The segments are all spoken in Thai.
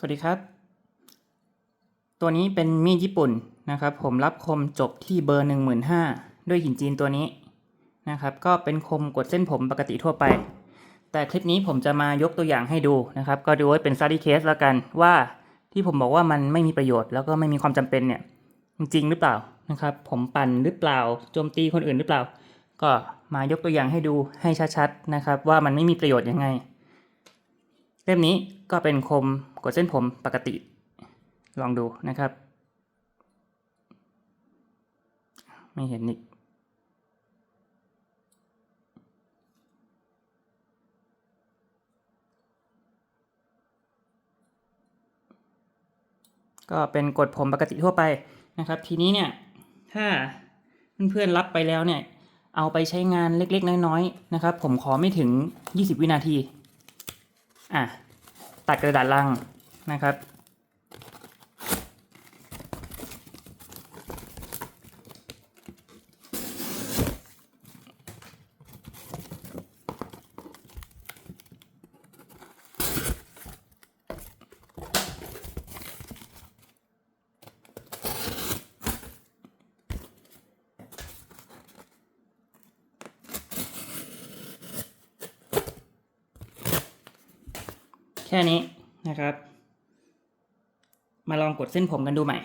สวัสดีครับ ตัวนี้เป็นมีดญี่ปุ่นนะครับ ผมรับคมจบที่เบอร์ 15,000 ด้วยหินจีนตัวนี้นะครับ ก็เป็นคมกดเส้นผมปกติทั่วไป แต่คลิปนี้ผมจะมายกตัวอย่างให้ดูนะครับ ก็ดูไว้เป็น study case แล้วกันว่าที่ผมบอกว่ามันไม่มีประโยชน์แล้วก็ไม่มีความจำเป็นเนี่ยจริงหรือเปล่านะครับ ผมปั่นหรือเปล่าโจมตีคนอื่นหรือเปล่า ก็มายกตัวอย่างให้ดูให้ชัดๆนะครับ ว่ามันไม่มีประโยชน์ยังไง เล่มนี้ก็เป็นคมกดเส้นผมปกติ ลองดูนะครับ ไม่เห็นอีกก็เป็นกดผมปกติทั่วไปนะครับ ทีนี้เนี่ยถ้าเพื่อนๆรับไปแล้วเนี่ย เอาไปใช้งานเล็กๆ น้อยๆนะครับ ผมขอไม่ถึง 20 วินาที อะตัดกระดาษลังนะครับ แค่นี้นะครับ มาลองกดเส้นผมกันดูใหม่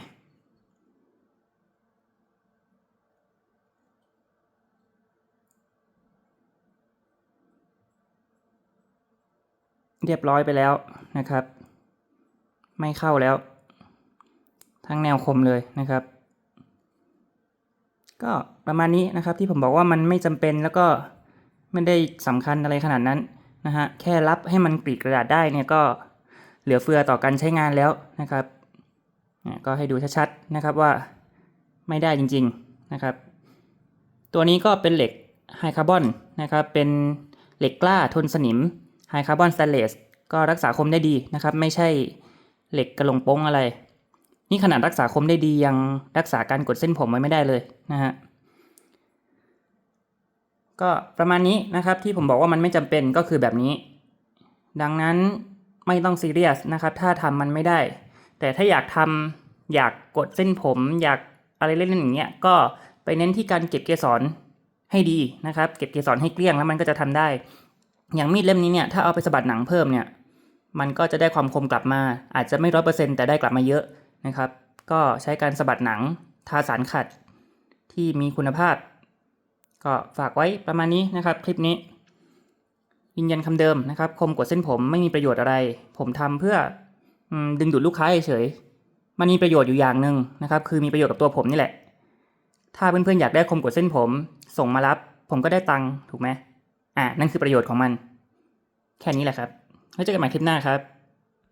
เรียบร้อยไปแล้วนะครับ ไม่เข้าแล้ว ทั้งแนวคมเลยนะครับ ก็ประมาณนี้นะครับที่ผมบอกว่ามันไม่จำเป็นแล้วก็ไม่ได้สำคัญอะไรขนาดนั้น นะฮะแค่รับให้มันกรีดกระดาษได้เนี่ยก็เหลือเฟือต่อการใช้งานแล้วนะครับเนี่ยก็ให้ดูชัดๆนะครับว่าไม่ได้จริงๆนะครับ ตัวนี้ก็เป็นเหล็กไฮคาร์บอนนะครับเป็นเหล็กกล้าทนสนิมไฮคาร์บอนสแตนเลสก็รักษาคมได้ดีนะครับ ไม่ใช่เหล็กกระหลงโป้งอะไร นี่ขนาดรักษาคมได้ดียังรักษาการกดเส้นผมไว้ไม่ได้เลยนะฮะ ก็ประมาณนี้นะครับที่ผมบอกว่ามันไม่จำเป็นก็คือแบบนี้ ดังนั้นไม่ต้องซีเรียสนะครับถ้าทำมันไม่ได้ แต่ถ้าอยากทำอยากกดเส้นผม อยากอะไรเล่นๆอย่างเงี้ยก็ไปเน้นที่การเก็บเกสรให้ดีนะครับ เก็บเกสรให้เกลี้ยงแล้วมันก็จะทำได้ อย่างมีดเล่มนี้เนี่ยถ้าเอาไปสะบัดหนังเพิ่มเนี่ยมันก็จะได้ความคมกลับมา อาจจะไม่ร้อยเปอร์เซ็นแต่ได้กลับมาเยอะนะครับ ก็ใช้การสะบัดหนังทาสารขัดที่มีคุณภาพ ก็ฝากไว้ประมาณนี้นะครับ คลิปนี้ ยืนยันคำเดิมนะครับ คมกดเส้นผมไม่มีประโยชน์อะไร ผมทำเพื่อดึงดูดลูกค้าเฉยๆมันมีประโยชน์อยู่อย่างหนึ่งนะครับ คือมีประโยชน์กับตัวผมนี่แหละ ถ้าเพื่อนๆอยากได้คมกดเส้นผม ส่งมารับ ผมก็ได้ตังค์ถูกไหมอะนั่นคือประโยชน์ของมัน แค่นี้แหละครับแล้วเจอกันใหม่คลิปหน้าครับ